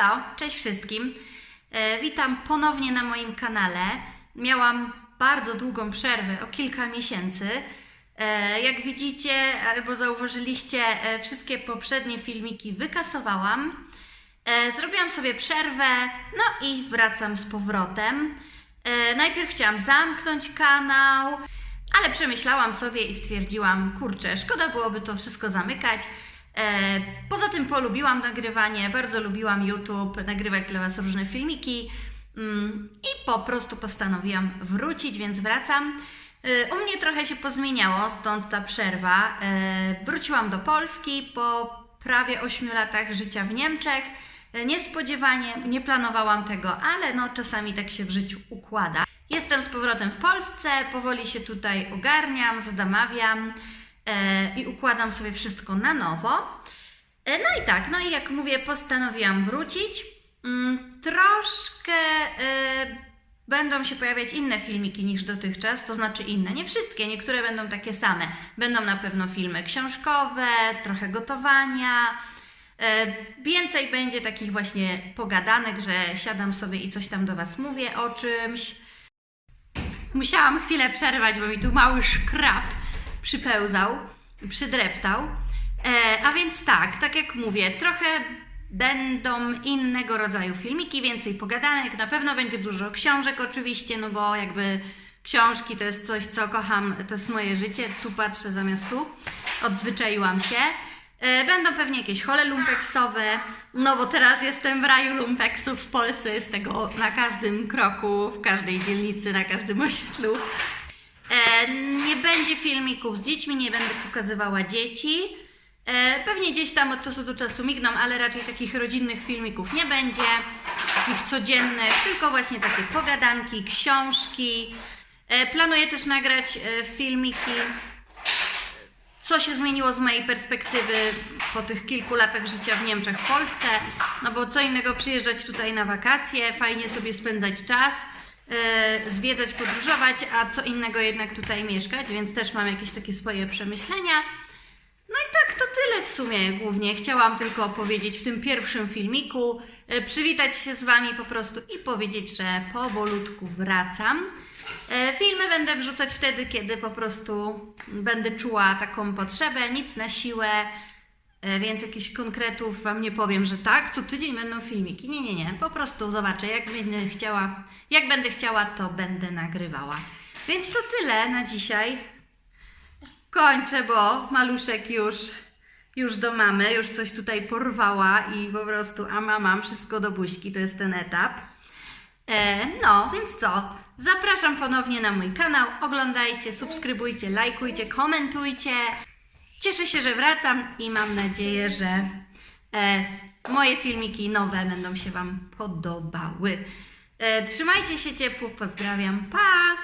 Halo, cześć wszystkim. E, witam ponownie na moim kanale. Miałam bardzo długą przerwę, o kilka miesięcy. E, jak widzicie albo zauważyliście, e, wszystkie poprzednie filmiki wykasowałam. Zrobiłam sobie przerwę, no i wracam z powrotem. Najpierw chciałam zamknąć kanał, ale przemyślałam sobie i stwierdziłam, kurczę, szkoda byłoby to wszystko zamykać. E, poza tym polubiłam nagrywanie, bardzo lubiłam YouTube, nagrywać dla Was różne filmiki mm, i po prostu postanowiłam wrócić, więc wracam. E, u mnie trochę się pozmieniało, stąd ta przerwa. E, wróciłam do Polski po prawie 8 latach życia w Niemczech. Niespodziewanie, nie planowałam tego, ale no czasami tak się w życiu układa. Jestem z powrotem w Polsce, powoli się tutaj ogarniam, zadamawiam i układam sobie wszystko na nowo. E, no i tak, no i jak mówię, postanowiłam wrócić. Mm, troszkę e, będą się pojawiać inne filmiki niż dotychczas, to znaczy inne, nie wszystkie, niektóre będą takie same. Będą na pewno filmy książkowe, trochę gotowania. E, Więcej będzie takich właśnie pogadanek, że siadam sobie i coś tam do Was mówię o czymś. Musiałam chwilę przerwać, bo mi tu mały szkrab przypełzał, przydreptał. E, a więc tak, tak jak mówię, trochę będą innego rodzaju filmiki, więcej pogadanek, na pewno będzie dużo książek oczywiście, no bo jakby książki to jest coś, co kocham, to jest moje życie, tu patrzę zamiast tu, odzwyczaiłam się. E, Będą pewnie jakieś hole lumpeksowe, no bo teraz jestem w raju lumpeksów w Polsce, jest tego na każdym kroku, w każdej dzielnicy, na każdym osiedlu. Będzie filmików z dziećmi, nie będę pokazywała dzieci. E, pewnie gdzieś tam od czasu do czasu migną, ale raczej takich rodzinnych filmików nie będzie, takich codziennych, tylko właśnie takie pogadanki, książki. E, planuję też nagrać e, filmiki co się zmieniło z mojej perspektywy po tych kilku latach życia w Niemczech, w Polsce, no bo co innego przyjeżdżać tutaj na wakacje, fajnie sobie spędzać czas, zwiedzać, podróżować, a co innego jednak tutaj mieszkać, więc też mam jakieś takie swoje przemyślenia. No i tak to tyle w sumie głównie. Chciałam tylko opowiedzieć w tym pierwszym filmiku, e, przywitać się z Wami po prostu i powiedzieć, że powolutku wracam. E, Filmy będę wrzucać wtedy, kiedy po prostu będę czuła taką potrzebę, nic na siłę, e, więc jakichś konkretów Wam nie powiem, że tak, co tydzień będą filmiki. Nie, nie, nie, po prostu zobaczę, jak będę chciała, jak będę chciała, to będę nagrywała. Więc to tyle na dzisiaj. Kończę, bo maluszek już, już do mamy, już coś tutaj porwała i po prostu, a mama, wszystko do buźki, to jest ten etap. E, no, więc co? Zapraszam ponownie na mój kanał. Oglądajcie, subskrybujcie, lajkujcie, komentujcie. Cieszę się, że wracam i mam nadzieję, że e, moje filmiki nowe będą się Wam podobały. E, trzymajcie się ciepło, pozdrawiam, pa!